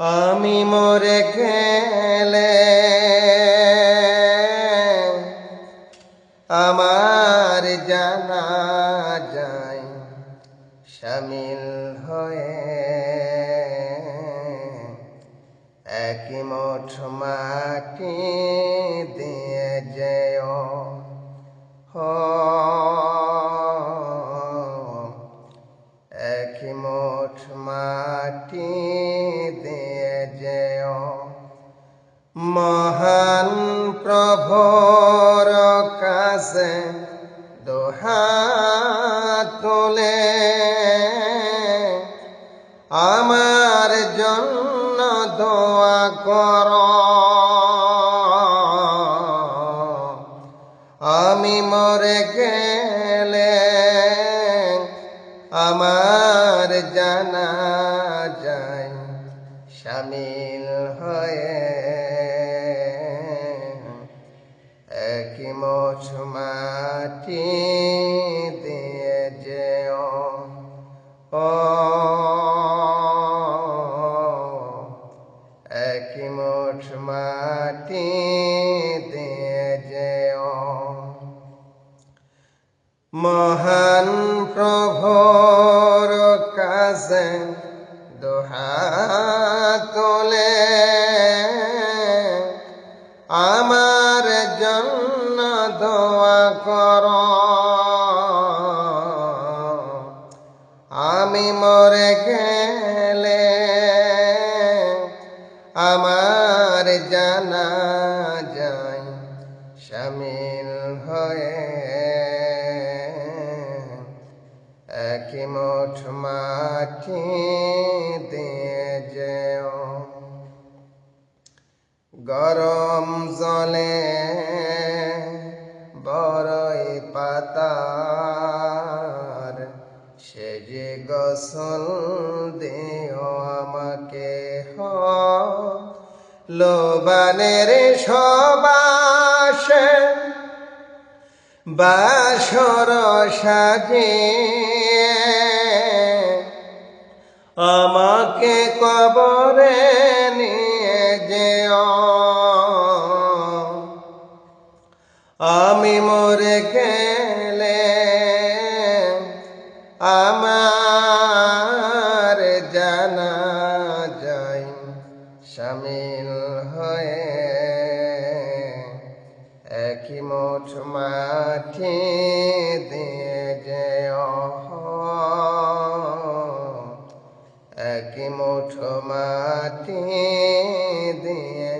আমি মরে গেলে আমার জানা যায় শামিল হয়ে একই মোঠ মাটি দিয়ে যেও। হো প্রভুর কাছে দোহাত তুলে। আমার জন্য দোয়া কর। আমি মরে গেলে আমার জানা যায় শামিল একই মোছ মাটি দিয়ে যেও। ও, একই মোঠ মাটি দিয়ে যেও। মহান প্রভুর কাছে দোহাত কর। আমি মরে গেলে আমার জানা যায় শামিল হয়ে একই মোঠ মাটি দিয়ে যেও। গরম জলে বড়ই পাতার সে যে গোসল দিও আমাকে হ। লোবানের সবাসে বাসর সাজে আমাকে কবরে আমি মরে গেলে আমার জানা যাই শামিল হয়ে একই মোঠ মাটি দিয়ে যেও। একই মুঠো মাটি দিয়ে